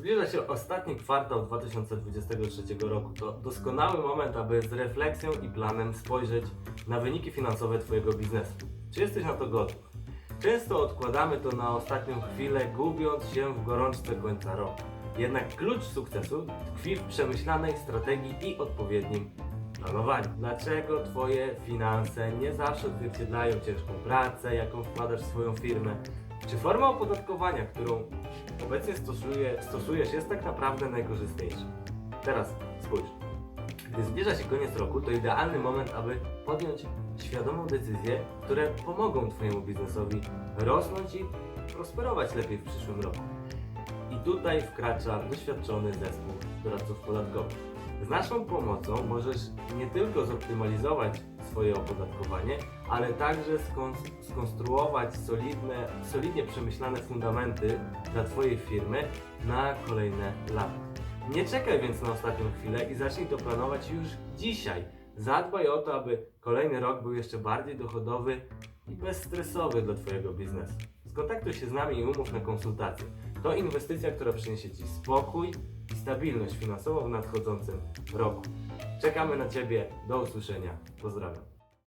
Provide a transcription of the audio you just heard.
Zbliża się ostatni kwartał 2023 roku. To doskonały moment, aby z refleksją i planem spojrzeć na wyniki finansowe Twojego biznesu. Czy jesteś na to gotów? Często odkładamy to na ostatnią chwilę, gubiąc się w gorączce końca roku. Jednak klucz sukcesu tkwi w przemyślanej strategii i odpowiednim planowaniu. Dlaczego Twoje finanse nie zawsze odzwierciedlają ciężką pracę, jaką wkładasz w swoją firmę? Czy forma opodatkowania, którą obecnie stosuje, stosujesz, jest tak naprawdę najkorzystniejsza? Teraz spójrz. Gdy zbliża się koniec roku, to idealny moment, aby podjąć świadomą decyzję, które pomogą Twojemu biznesowi rosnąć i prosperować lepiej w przyszłym roku. I tutaj wkracza doświadczony zespół doradców podatkowych. Z naszą pomocą możesz nie tylko zoptymalizować swoje opodatkowanie, ale także skon- skonstruować solidne, solidnie przemyślane fundamenty dla Twojej firmy na kolejne lata. Nie czekaj więc na ostatnią chwilę i zacznij to planować już dzisiaj. Zadbaj o to, aby kolejny rok był jeszcze bardziej dochodowy i bezstresowy dla Twojego biznesu. Skontaktuj się z nami i umów na konsultację. To inwestycja, która przyniesie Ci spokój stabilność finansową w nadchodzącym roku. Czekamy na Ciebie. Do usłyszenia. Pozdrawiam.